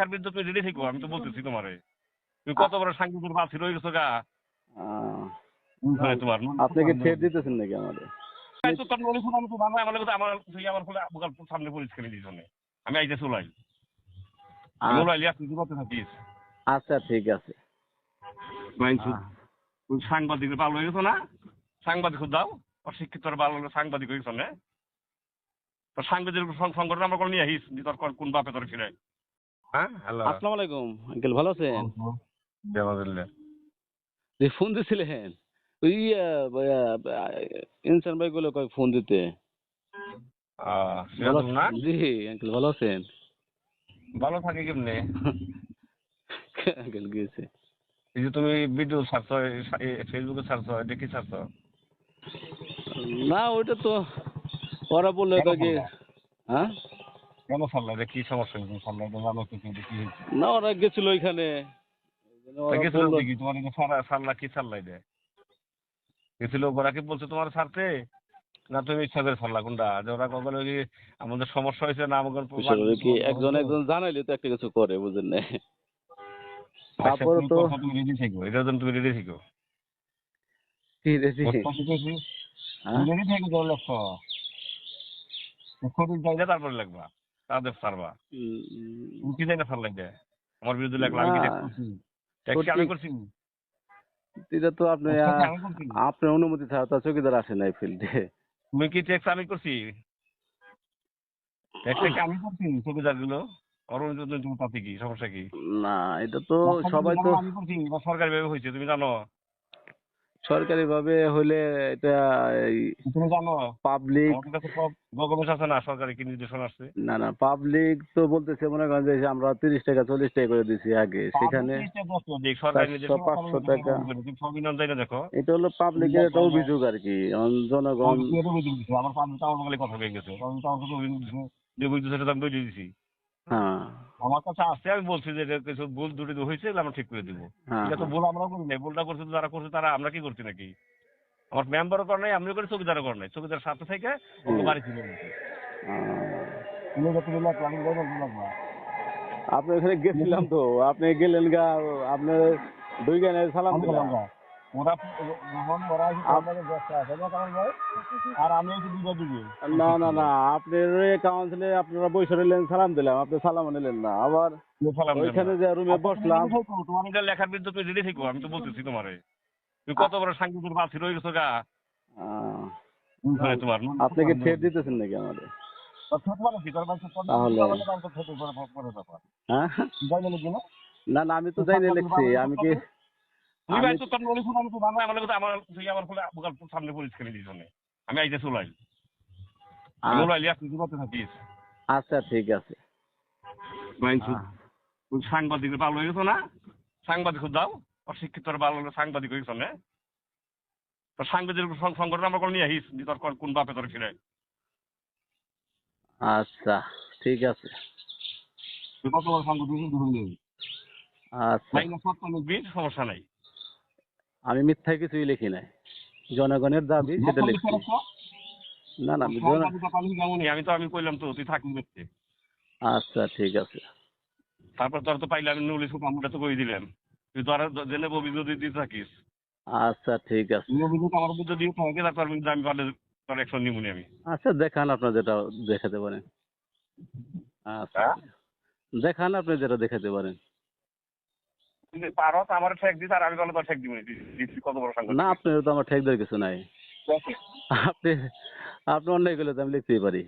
লেখার বিরুদ্ধে তুমি রেডি থেকো আমি তো বলতেছি তোমারে। তুমি কত বড় সাংবাদিক বাছি রয়ে গেছো গা? মানে তোমার আপনি কি ঠেট দিতেছেন নাকি আমাদের এই তো তোর নলি শুনানি তো বাংলা আমার কথা আমার তুই আমার ফলে বুকাল সামনে পুলিশ খেলে দিস আমি আইতে চলাই আমি আ- ওলাই তুই করতে থাকিস? আচ্ছা ঠিক আছে। তুই ভালো হয়ে গেছো না? সাংবাদিক দাও অশিক্ষিত ভালো সাংবাদিক হয়ে গেছো না সাংবাদিক সংগঠন আমরা নিয়ে আহিস তোর কোন- বাপে তোর ছিল হ্যাঁ হ্যালো আসসালামু আলাইকুম আঙ্কেল ভালো আছেন? যে ফোন দিছিলেন ওই ইনসান ভাই গুলো কয় ফোন দিতে? জি আঙ্কেল ভালো আছেন? ভালো থাকে কেমনে? আঙ্কেল গিয়েছে। এই যে তুমি ভিডিও ছাড়ছো ফেসবুকে ছাড়ছো এটা কি ছাড়ছো না ওইটা তো ওরা বললা? হ্যাঁ? কেন এটা কি সমস্যা? হয়েছে এটা জানো তো কিন্তু কি হয়েছে? না ওরা গেছিল ওইখানে। গেছিল কি তোমার এটা কি এটা গেছিল ওরা কি বলছে তোমার ছাড়তে না তুমি ইচ্ছা করে কোনটা? যে ওরা কখন কি আমাদের সমস্যা হয়েছে না কি একজন একজন জানাইলে তো একটা কিছু করে বুঝেন না আচ্ছা, তারপরে তুমি তো- তুমি রেডি থেকো এটার জন্য তুমি রেডি থেকো। কি রে হ্যাঁ? রেডি থেকো জল তারপরে লাগবা তাদের উম, তুমি কি জানি না ছাড়লাই আমার বিরুদ্ধে লাগলা আমি কি আমি করছি। এটা তো আপনি? আপনার অনুমতি ছাড়া তো চৌকিদার আসে নাই ফিল্ডে তুমি কি ট্যাক্স আমি করছি? ট্যাক্স কি আমি করছি চৌকিদারগুলো অরুণ তাতে কি? সমস্যা কি? না এটা তো সবাই তো সরকারি ভাবে হয়েছে তুমি জানো। সরকারি ভাবে হইলে এটা তুমি জানো পাবলিক আছে না সরকারি কি নির্দেশনা আসছে। না না পাবলিক তো বলতেছে মনে করেন যে আমরা তিরিশ টাকা চল্লিশ টাকা করে দিছি আগে সেখানে পাঁচশো টাকা। দেখো। এটা হলো পাবলিকের একটা অভিযোগ আর কি জনগণ আমার পাবলিক কথা হয়ে গেছে দিছে, যে বুঝতে সেটা আমি বুঝিয়ে দিছি হ্যাঁ আমার কাছে আসছে আমি বলছি যে এটা কিছু ভুল দুটি হয়েছে আমরা ঠিক করে দিব। হ্যাঁ এটা তো ভুল আমরা করি নাই ভুলটা করছে যারা করছে তারা আমরা কি করছি নাকি? আমার মেম্বারও করে নাই আমিও করি চৌকিদারও করে নাই। চৌকিদার সাথে থেকে ওকে বাড়ি ছিল আপনি ওখানে গেছিলাম তো আপনি গেলেন গা আপনি দুই গানে সালাম দিলাম। ওরা যখন ওরা এসে আমাদের ব্যস্ত আছে। কারণ ভাই আর আমি একটু না না না আপনার কাউন্সিলে আপনারা বসে রইলেন সালাম দিলাম আপনি সালাম নিলেন না। আবার ওইখানে যে রুমে বসলাম তোমার এটা লেখার বিরুদ্ধে তুমি রেডি থেকো আমি তো বলতেছি তোমারে। তুমি কত বড় সাংবাদিক বাছি রয়ে গেছো গা। আহ, মানে তোমার আপনি কি ঠেট দিতেছেন নাকি আমাদের? তাহলে- হ্যাঁ? না না আমি তো যাই লিখছি আমি কি তুমি ভাই আমি- তো তোর নলি শুনানি আমার কথা আমার তুই আমার ফলে বুকাল সামনে পুলিশ খেলে দিস আমি আইতে চলাই আমি ওলাই তুই করতে থাকিস। আচ্ছা ঠিক আছে। মাইনছু হয়ে গেছো না? সাংবাদিক দাও অশিক্ষিত হলে সাংবাদিক হয়ে গেছো না? তো সাংবাদিক সংগঠন আমরা করে নিয়ে আহিস কোন- কোন বাপে তোর ছিল আচ্ছা ঠিক আছে। কত বড় সাংবাদিক আচ্ছা। সমস্যা নাই। আমি মিথ্যা কিছুই লিখি নাই। জনগণের দাবি সেটা লিখছি। না না আমি আমি তো আমি কইলাম তো তুই থাকবি দেখতে আচ্ছা ঠিক আছে। তারপর তোর তো পাইলে আমি নুলি সুখ আমরা তো কই দিলাম তুই তো আর জেনে অভিযোগ দিতে থাকিস। আচ্ছা ঠিক আছে। অভিযোগ আমার বিরুদ্ধে দিয়ে থাকে তারপর আমি পারলে তোর অ্যাকশন নিবনি আমি। আচ্ছা দেখান আপনার যেটা দেখাতে পারেন। আচ্ছা হ্যাঁ? দেখান আপনি যেটা দেখাতে পারেন। পারো তো আমার ঠেক দিস আর আমি তাহলে তো ঠেক দিচ্ছি কত বড় সাংবাদিক না আপনার তো আমার ঠেকদের কিছু নাই। আপনি আপনি অন্যায় করলে তো আমি লিখতেই পারি।